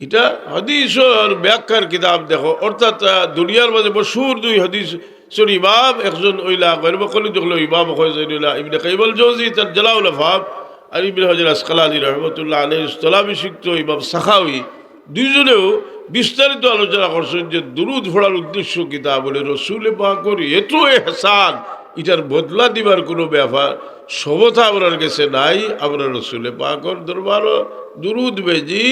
এটা হাদিসর ব্যাখ্যার কিতাব, দেখো। অর্থাৎ দুনিয়ার মাঝে মশুর দুই হাদিস সর ইমাম, একজন ওইলা গরিব কলি দেখল ইমাম হইলা ইবনে কাইবল জৌজি তার জালাউল আফাব আর ইবনে হজর আসকালানি রহমতুল্লাহ আলহ ইস্তলাভিষিক্ত ইমাম সাখাউই দুইজনেও বিস্তারিত আলোচনা করছেন যে দুরুদ ফোড়ার উদ্দেশ্য কিতাব বলে রসুলে পাকর এত এহসান, এটার বদলা দিবার কোনো ব্যাপার সমতা আপনার কাছে নাই। আমরা রসুলে পাকর দরবারও দুরুদ বেজি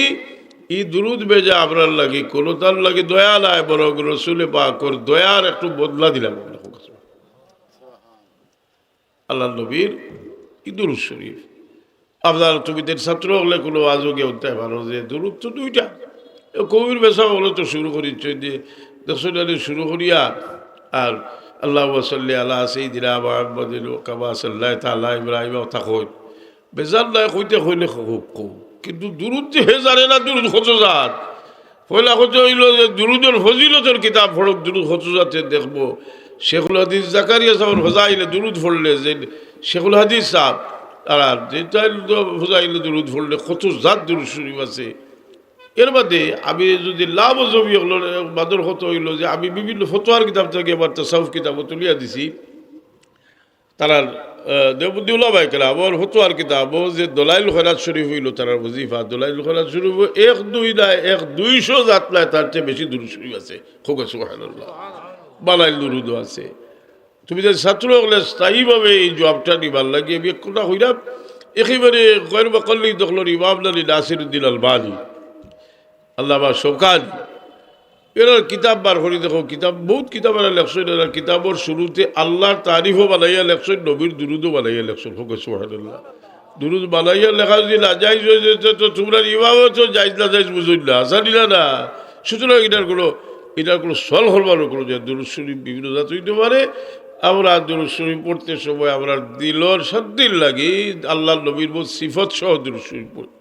এই দুরুদ বেজা আপনার লাগে, কোনো তার লাগে দয়া নাই, বরং রসুলে পাকর দয়ার একটু বদলা দিলাম। আল্লাহ নবীর ইদুর শরীফ। আপনার তুমিদের ছাত্র হলে কোনো আজকে উঠতে পারো যে দূরত তো দুইটা। কবির বেশা হলে তো শুরু করিচ্ছে যে, দশটারে শুরু করিয়া আর আল্লাহ সাল্লি আল্লাহ সেইদিনা মোহাম্মদিন কাবা সাল্লাহ তাল্লাহ ইব্রাহিম কথা কই বেজার নাই, কইতে কইলে খুব কম। কিন্তু দূরত যে হে জানে না দূরত কত জাত পয়লা কথা হইল যে দুরুদের ফজিলতের কিতাব ফড়ক দুরুদ হতুজাতে দেখব। শেখুল হাদিস জাকারিয়া সাহেব ফজাইলে দুরুদ ফড়লে যে শেখুল হাদিস সাহেব আর যেটা ফজাইলে দুরুদ ফড়লে কত জাত দুরুদ শরীফ আছে। এর বাদে আমি যদি লাভ জমি হলো বাদর হতো হইল যে আমি বিভিন্ন ফতোয়ার কিতাব থেকে এবার তাসাউফ কিতাবও তুলিয়া দিছি। তারার দেবুদ্দিউল্লাহ ভাই কেলা আমার ফতোয়ার কিতাব, যে দলাইল খরাত শরীফ হইল তারার ওজিফা, দলাইল খরাত শরীফ এক দুই নাই এক দুইশো জাত নাই তার চেয়ে বেশি দূর শরীফ আছে। খুব সুবহানাল্লাহ। বানাইল দুরুদও আছে। তুমি যে ছাত্র হলে স্থায়ীভাবে এই জবটা নিবার লাগে, আমি একটা হইলাম একেবারে গয়ের বাকল্লি দখলর ইমাম নালি নাসির উদ্দিন আলবানি। আল্লাহ শোকান এনার কিতাব বার করি দেখো, কিতাব, বহুত কিতাব এরা লেখছেন এনার কিতাবর শুরুতে আল্লাহর তারিফও বানাইয়া লেখছেন নবীর দুরুদও বানাইয়া লেখছেন হোক সোহানুল্লাহ দুরুদ বানাইয়া লেখা যদি না যাইজ হয়ে তো তোমরা ইমামও তো যাইজ না যাইজ বুঝুন না আসা না। সুতরাং এটার কোনো এটার কোনো সল হলবারও কোনো যে দুরুদ শরীফ বিভিন্ন জাত হইতে পারে। আমরা দুরুদ শরীফ পড়তে সময় আমরা দিলর শান্তির লাগে আল্লাহ নবীর বোধ সিফত সহ দুরুদ শরীফ পড়ি।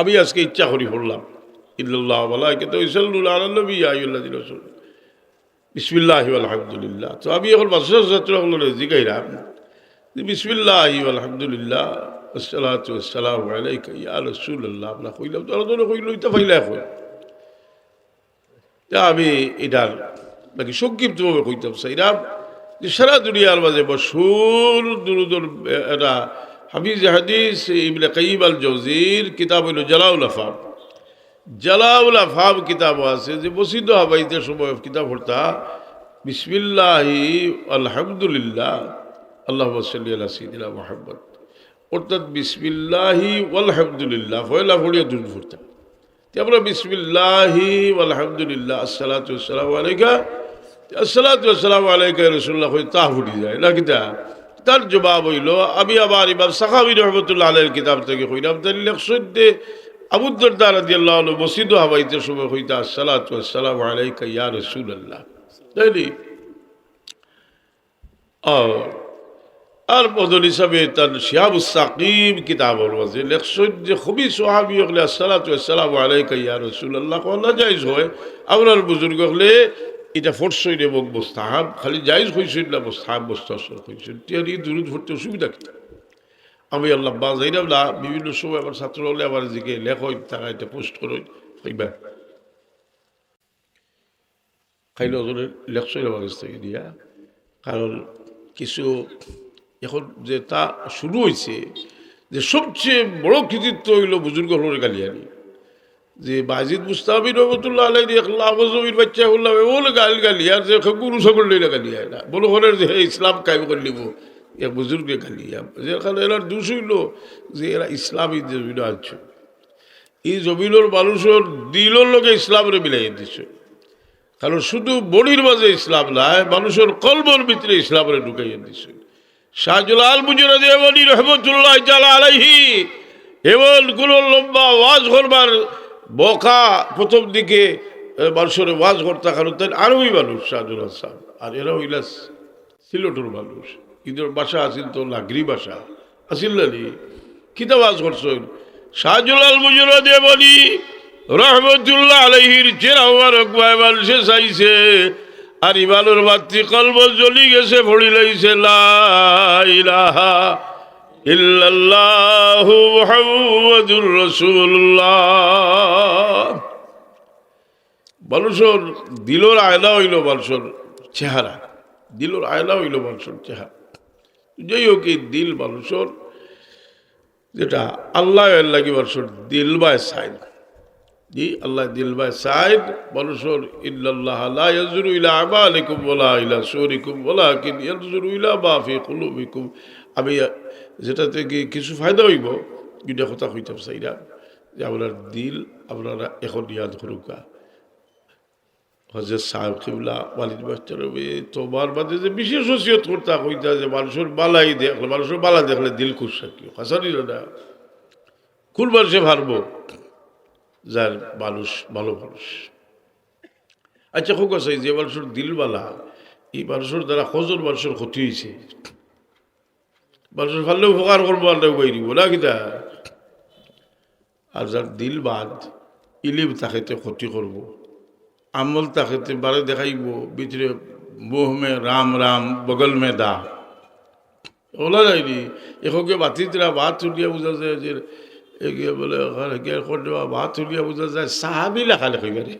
আমি আজকে ইচ্ছা করি পড়লাম। ইল্লাল্লাহ মালাইকাতু ইসাল্লুনা আলান নবী ইয়া আইয়ুহাল্লাযীনা রাসূল। বিসমিল্লাহি আমি এখন মাস্টার ছাত্রগুলো জিগাইলাম বিসমিল্লাহি আলহামদুলিল্লাহ আসসালাতু আসসালামু আলাইকা ইয়া রাসূলুল্লাহ। আমরা কইলাম তো কইল ইতা ফাইলা এখন। তা আমি এটার নাকি সংক্ষিপ্তভাবে কইতাম, সাইরাম, যে সারা দুনিয়ার মাঝে মশুর এটা হাফিজ হাদিস ইবনে কাইম আল জৌজির কিতাব হইল জালাউল আফাম। জালাউল আফাম কিতাব আছে, যে বসিদ হাবাইতে সময় কিতাব পড়তা। বিসমিল্লাহি আলহামদুলিল্লাহ আল্লাহ সাল্লি আলা সিদিনা মোহাম্মদ। অর্থাৎ বিসমিল্লাহি আলহামদুলিল্লাহ ফয়লা ফড়িয়া দূর ফুরতাম আমরা বিসমিল্লাহি আলহামদুলিল্লাহ আসসালাতু আসসালামু আলাইকা। আসসালাতু আসসালামু আলাইকা রসুল্লাহ হয়ে তা ফুটি যায়। না কিতা? তার জবাব হইল, আমি আবার ইমাম সাখাবি রহমতুল্লাহ আলের কিতাব থেকে কইলাম তার লেখসন দে আবুদ্দার রাদিয়াল্লাহু আনহু মসজিদ হাবাইতে সময় হইতা আসসালাতু আসসালামু আলাইকা ইয়া রাসূলুল্লাহ। তাইলি, আর বদল হিসাবে তার শিহাব সাকিব কিতাবর মাঝে লেখসন যে খুবই সোহাবি হলে আসসালাতু আসসালামু আলাইকা ইয়া রাসূলুল্লাহ কোন জায়েজ হয়। আপনার বুজুর্গ হলে এটা ফোর্সই মোক মোস্তাহাব খালি জায়েজ হইছিল না মোস্তাহাব মোস্তাসর হইছিল তিয়ারি দুরুদ ভরতে অসুবিধা কি? আমি আল্লাহ বা যাইরাম না বিভিন্ন সময় আমার ছাত্র হলে আমার দিকে লেখই তারা এটা পোস্ট করো হইবা। খাইলে ওজনের লেখছই আমার কাছ থেকে দিয়া, কারণ কিছু এখন যে তা শুরু হয়েছে যে সবচেয়ে বড় কৃতিত্ব হইল বুজুর্গ হলের গালিয়ানি। যে বাজিদ মুস্তাফি রহমতুল্লাহ আলাই লাভজমির বাচ্চা বললাম বলে গাল গালি আর যে গুরু সকল লইলে গালি হয় না। বলো হলের যে ইসলাম কায়েম করে নিব। এ বুজুর্গে গালি যেখানে এরা দোষ হইল যে এরা ইসলামী জমিন আনছো। এই জমিনের মানুষের দিলর লোকে ইসলামের মিলাই দিচ্ছে কারণ শুধু বড়ির মাঝে ইসলাম নাই, মানুষের কলবর ভিতরে ইসলামের ঢুকাইয়া দিচ্ছে শাহজুলাল মুজুরা দেবনী রহমতুল্লাহ জালা আলাইহি এমন কোনো লম্বা ওয়াজ করবার বকা প্রথম দিকে মানুষের ওয়াজ করতে কারণ তাই আরবই মানুষ শাহজুল হাসান আর এরা হইলা সিলেটের মানুষ। কিন্তু ভাষা আছিল তো নাগরি ভাষা আসিল না নি? কিতা ওয়াজ করছেন? শাহজুলাল মুজুরা দেবনী রহমতুল্লাহ আলহির চেরা হওয়ার মানুষে চাইছে। আর ইমানুর মাতৃ কলব জ্বলি গেছে, ভরি লাইছে, লা ইলাহা ইল্লাল্লাহু মুহাম্মাদুর রাসূলুল্লাহ। মানুষের দিলর আয়না হইল মানুষের চেহারা। দিলর আয়না হইল মানুষের চেহারা। যাই হোক, এই দিল মানুষের যেটা আল্লাহ লাগি মানুষের দিল বাই সাইন জি, আল্লাহ দিল বাই সাইন মানুষের ইল্লাল্লাহ লা ইয়াজুরু ইলা আমালিকুম ওয়ালা ইলা সুরিকুম, ওয়ালাকিন ইয়াজুরু ইলা মা ফি কুলুবিকুম। আমি যেটা থেকে কিছু ফায়দা হইব, দুইটা কথা কইতাম চাইরা যে আপনার দিল আপনারা এখন ইয়াদ করুকা। হজরত সাহেব কিবলা, ওয়ালিদ মাস্টার তোমার মাঝে যে বিশেষ ওসিয়ত করতা কইতা যে মানুষের বালাই দেখলে, মানুষের বালা দেখলে দিল খুশ থাকি হাসানি না। কোন মানুষে ভারবো? যার মানুষ ভালো মানুষ। আচ্ছা খুব আছে যে মানুষের দিলবালা এই মানুষের দ্বারা কজন মানুষের ক্ষতি হয়েছে মানুষের ভালো উপকার করব আল্লাহ বাইরিব না কিতা আর যার দিল বাদ, ইলিম তাকেতে ক্ষতি করব। আমল তাকে বারে দেখাইব, ভিতরে মুহ মে রাম রাম, বগল মে দা ওলা যায়নি এখনকে বাতিতরা ভাত চুলিয়া বুঝা যায় যে এগিয়ে বলে দেওয়া ভাত চুলিয়া বুঝা যায়? সাহাবি লেখা লেখি পারে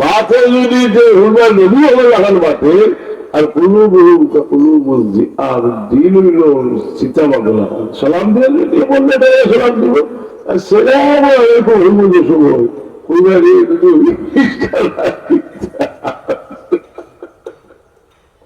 বাতে যদি যে হুলবা নবী লাগান বাতে আর কুলুবহুম কাকুলুবুল যিআব দিন হইল সীতা বাংলা সালাম দিয়ে বললে সালাম দিব? হুমুল শুভ কইবারে যদি